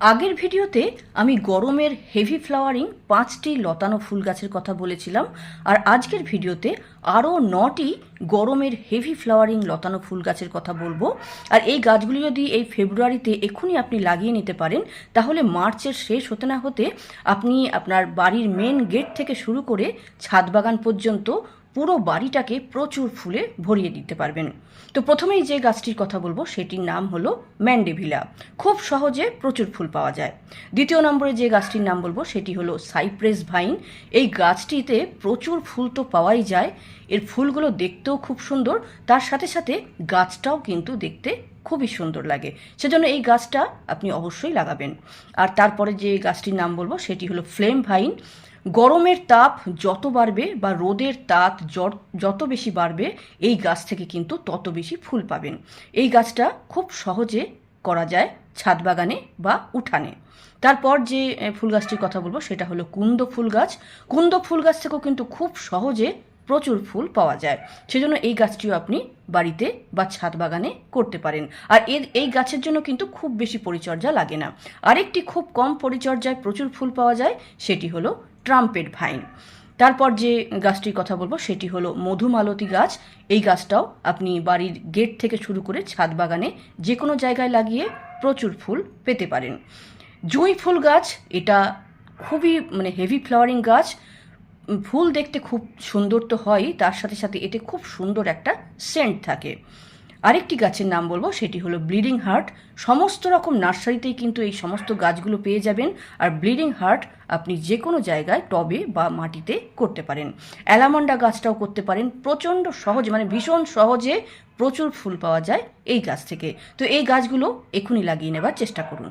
আগের ভিডিওতে আমি গরমের হেভি ফ্লাওয়ারিং পাঁচটি লতানো ফুল গাছের কথা বলেছিলাম, আর আজকের ভিডিওতে আরও নটি গরমের হেভি ফ্লাওয়ারিং লতানো ফুল গাছের কথা বলব। আর এই গাছগুলি যদি এই ফেব্রুয়ারিতে এক্ষুনি আপনি লাগিয়ে নিতে পারেন, তাহলে মার্চের শেষ হতে না হতে আপনি আপনার বাড়ির মেন গেট থেকে শুরু করে ছাদ বাগান পর্যন্ত পুরো বাড়িটাকে প্রচুর ফুলে ভরিয়ে দিতে পারবেন। তো প্রথমেই যে গাছটির কথা বলব, সেটির নাম হলো ম্যান্ডেভিলা। খুব সহজে প্রচুর ফুল পাওয়া যায়। দ্বিতীয় নম্বরে যে গাছটির নাম বলব, সেটি হলো সাইপ্রেস ভাইন। এই গাছটিতে প্রচুর ফুল তো পাওয়াই যায়। এর ফুলগুলো দেখতেও খুব সুন্দর। তার সাথে সাথে গাছটাও কিন্তু দেখতে খুবই সুন্দর লাগে। সেজন্য এই গাছটা আপনি অবশ্যই লাগাবেন। আর তারপরে যে গাছটির নাম বলব, সেটি হলো ফ্লেম ভাইন। গরমের তাপ যত বাড়বে বা রোদের তাপ যত বেশি বাড়বে, এই গাছ থেকে কিন্তু তত বেশি ফুল পাবেন। এই গাছটা খুব সহজে করা যায় ছাদ বাগানে বা উঠানে। তারপর যে ফুল গাছটির কথা বলব, সেটা হলো কুন্দ ফুল গাছ। কুন্দ ফুল গাছ থেকেও কিন্তু খুব সহজে প্রচুর ফুল পাওয়া যায়। সেজন্য এই গাছটিও আপনি বাড়িতে বা ছাদ বাগানে করতে পারেন। আর এর, এই গাছের জন্য কিন্তু খুব বেশি পরিচর্যা লাগে না। আরেকটি খুব কম পরিচর্যায় প্রচুর ফুল পাওয়া যায়, সেটি হলো ট্রাম্পেট ভাইন। তারপর যে গাছটির কথা বলব, সেটি হলো মধুমালতী গাছ। এই গাছটাও আপনি বাড়ির গেট থেকে শুরু করে ছাদ বাগানে যে কোনো জায়গায় লাগিয়ে প্রচুর ফুল পেতে পারেন। জুঁই ফুল গাছ, এটা খুবই মানে হেভি ফ্লাওয়ারিং গাছ। ফুল দেখতে খুব সুন্দর তো হয়ই, তার সাথে সাথে এতে খুব সুন্দর একটা সেন্ট থাকে। আরেকটি গাছের নাম বলব, সেটি হলো ব্লিডিং হার্ট। সমস্ত রকম নার্সারিতেই কিন্তু এই সমস্ত গাছগুলো পেয়ে যাবেন। আর ব্লিডিং হার্ট আপনি যে কোনো জায়গায়, টবে বা মাটিতে করতে পারেন। অ্যালামন্ডা গাছটাও করতে পারেন। প্রচণ্ড সহজে মানে ভীষণ সহজে প্রচুর ফুল পাওয়া যায় এই গাছ থেকে। তো এই গাছগুলো এখনই লাগিয়ে নেবার চেষ্টা করুন।